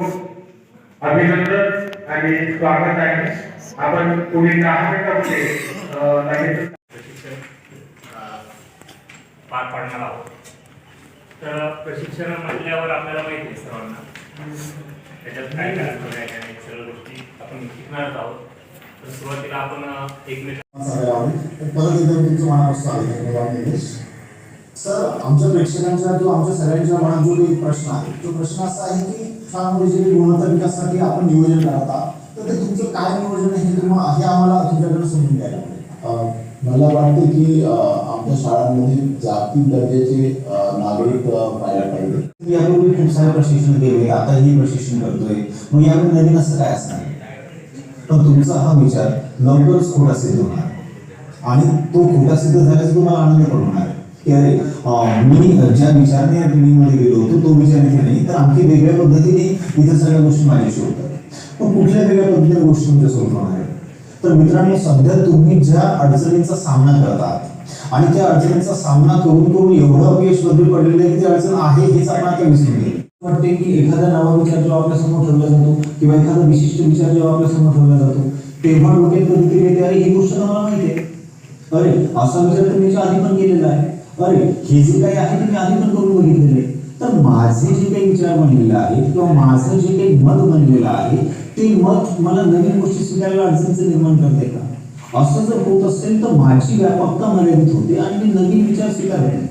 अभिनंदन आणि स्वागत आहे. आपण पुढील दहा मिनिटामध्ये प्रशिक्षण पार पाडणार आहोत. तर प्रशिक्षण म्हटल्यावर आपल्याला माहिती आहे सर्वांना. त्याच्यात काय करायचं काय काय नाही गोष्टी आपण शिकणारच आहोत. तर सुरुवातीला आपण एकमेकांना परत एकदा तुमचं मनापासून स्वागत करतो. सर आमच्या प्रेक्षकांचा जो आमच्या सगळ्यांच्या मनात जो काही प्रश्न आहे तो प्रश्न असा आहे की शाळांमध्ये जे गुणवत्ता विकासासाठी आपण नियोजन करत तर ते तुमचं काय नियोजन आहे हे हे आम्हाला तुमच्याकडे समजून अ, मला वाटतं की आमच्या शाळांमध्ये जागतिक दर्जाचे नागरिक व्हायला पाहिजे. यापूर्वी खूप सारे प्रशिक्षण केले आताही प्रशिक्षण करतोय. मग यामध्ये नवीन असं काय असणार? पण तुमचा हा विचार लवकरच खोटा सिद्ध होणार. आणि तो खोटा सिद्ध झाल्याचा तुम्हाला आनंद पण होणार. आहे. की अरे मी ज्या विचारने या ट्रेनिंगमध्ये गेलो होतो तो विचार इथे नाही. तर आणखी वेगळ्या पद्धतीने इतर सगळ्या गोष्टी माझ्याशी होतात पण कुठल्या वेगळ्या पद्धतीने गोष्टी तुमच्यासोबत होणार आहेत? तर मित्रांनो सध्या तुम्ही ज्या अडचणींचा सामना करत आहात आणि त्या अडचणींचा सामना करून करून एवढं अपयश बदल पडलेलं आहे की ती अडचण आहे हेच आपण आता विसरून गेलो. वाटते की एखादा नवा विचार जेव्हा आपल्यासमोर ठेवला जातो किंवा एखादा विशिष्ट विचार जेव्हा आपल्यासमोर ठेवला जातो तेव्हा डोक्यात कधीतरी येते अरे ही गोष्ट तुम्हाला मला माहिती आहे. अरे असा विचार तर मी आधी पण केलेला आहे. अरे हे जे काही आहे ते मी आधी पण करून बघितलेले. तर माझे जे काही विचार बनलेले आहेत किंवा माझं जे काही मत बनलेलं आहे ते मत मला नवीन गोष्टी स्वीकारायला अडचणीचं निर्माण करते का? असं जर होत असेल तर माझी व्यापकता मर्यादित होते आणि मी नवीन विचार स्वीकारत नाही.